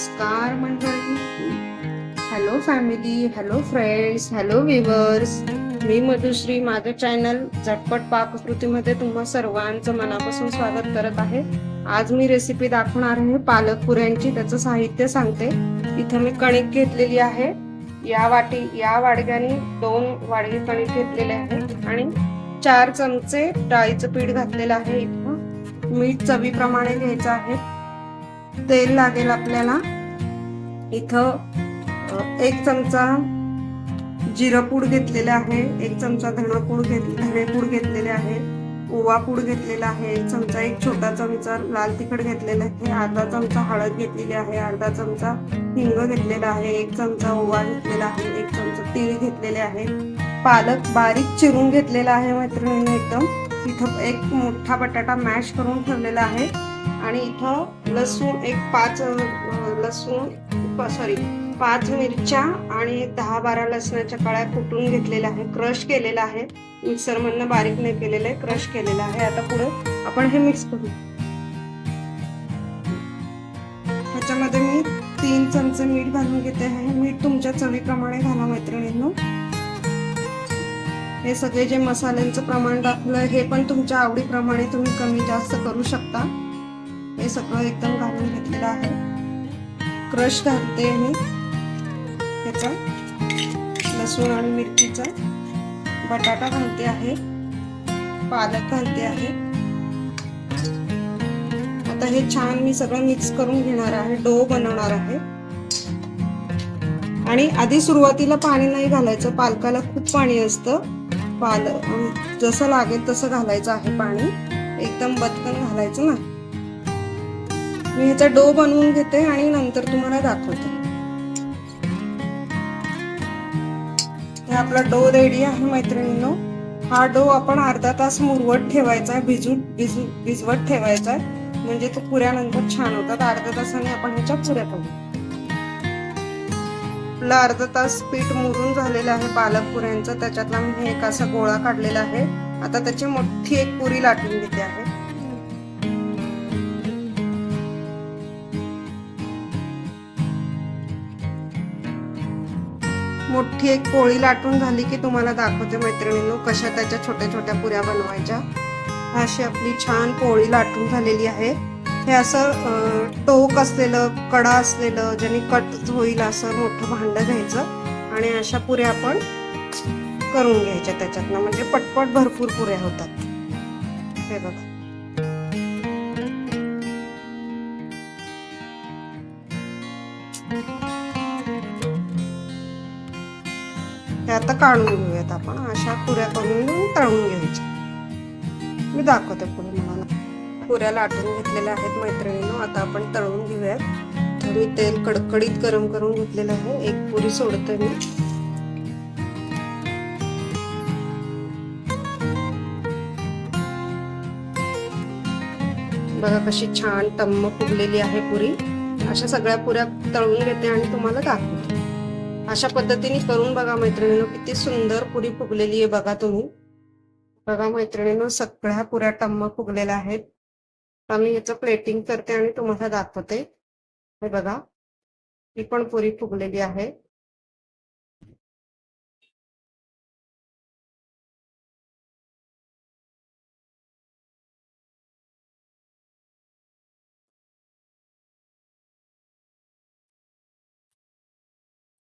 नमस्कार मंडळी. Hello family hello friends hello viewers मी मधुश्री माझं चॅनल झटपट पाककृतीमध्ये तुम्हा सर्वांचं मनापासून स्वागत करत आहे. आज मी रेसिपी दाखवणार आहे पालक पुऱ्यांची त्याचं साहित्य सांगते. इथं मी कणिक घेतलेली आहे. या वाटी या वाडग्याने दोन वाडगे कणिक घेतलेले आहेत आणि चार चमचे डाळीचं पीठ घातलेलं आहे इथं. मीठ चवीप्रमाणे घ्यायचं आहे. तेल लागेल आपल्याला. इथं एक चमचा जिरं पूड घेतलेला आहे एक चमचा धणापूड घेत धणेपूड घेतलेले आहे ओवा पूड घेतलेला आहे एक चमचा एक छोटा चमचा लाल तिखट घेतलेला आहे अर्धा चमचा हळद घेतलेली आहे अर्धा चमचा हिंग घेतलेला आहे एक चमचा ओवा घेतलेला आहे एक चमचा तीळ घेतलेले आहे. पालक बारीक चिरून घेतलेला आहे मैत्रिणीने एकदम इथं एक मोठा बटाटा मॅश करून ठेवलेला आहे. आणि इथं लसूण एक पाच लसूण सॉरी पाच मिरच्या आणि दहा बारा लसणाच्या कळ्या कुटून घेतलेल्या आहे. क्रश केलेला आहे. मिक्सर मधनं बारीक नाही केलेलं आहे. क्रश केलेलं आहे. आता पुढे आपण हे मिक्स करू. ह्याच्यामध्ये मी तीन चमचे मीठ घालून घेते आहे. मीठ तुमच्या चवीप्रमाणे घाला मैत्रिणींनो. हे सगळे जे मसाल्यांचं प्रमाण दाखवलं हे पण तुमच्या आवडीप्रमाणे तुम्ही कमी जास्त करू शकता. हे सगळं एकदम घालून घेतलेलं आहे. क्रश घालते मी. ह्याचा लसूण आणि मिरचीचा. बटाटा घालते आहे. पालक घालते आहे. आता हे छान मी सगळं मिक्स करून घेणार आहे. डो बनवणार आहे. आणि आधी सुरुवातीला पाणी नाही घालायचं. पालकाला खूप पाणी असतं. पाल जसं लागेल तसं घालायचं आहे पाणी. एकदम बदकन घालायचं ना. मी ह्याचा डो बनवून घेते आणि नंतर तुम्हाला दाखवते. हे आपला डो रेडी आहे मैत्रिणींनो. हा डो आपण अर्धा तास मुरवत ठेवायचा आहे भिजू भिजू भिजवत ठेवायचा आहे. म्हणजे तो पुऱ्यानंतर छान होतात. अर्ध्या तासाने आपण ह्याच्या पुऱ्या करू. आपला अर्धा तास पीठ मुरून झालेलं आहे पालक पुऱ्यांचं. त्याच्यातला मी एक असा गोळा काढलेला आहे. आता त्याची मोठी एक पुरी लाटून घेते आहे. मोठी एक पोळी लाटून झाली की तुम्हाला दाखवते मैत्रिणींनो कशा त्याच्या छोट्या छोट्या पुऱ्या बनवायच्या. अशी आपली छान पोळी लाटून झालेली आहे. हे असं टोक असलेलं कडा असलेलं ज्याने कट होईल असं मोठं भांडं घ्यायचं आणि अशा पुऱ्या आपण करून घ्यायच्या त्याच्यातनं. म्हणजे पटपट भरपूर पुऱ्या होतात. हे बघा. हे आता काढून घेऊयात आपण. अशा पुऱ्या करून तळून घ्यायच्या. मी दाखवते पुढे मला पुऱ्या लाटून घेतलेल्या आहेत मैत्रिणीनं. आता आपण तळून घेऊयात. तर मी तेल कडकडीत गरम करून घेतलेलं आहे. एक पुरी सोडते मी. बघा कशी छान टम्म फुगलेली आहे पुरी. अशा सगळ्या पुऱ्या तळून घेते आणि तुम्हाला दाखवते. अशा पद्धतीने करून बघा मैत्रिणीनं किती सुंदर पुरी फुगलेली आहे बघा तुम्ही. बघा मैत्रिणीनं सगळ्या पुऱ्या टम्म फुगलेल्या आहेत. आम्ही याचं प्लेटिंग करते आणि तुम्हाला दाखवते. हे बघा ही पण पुरी फुगलेली आहे.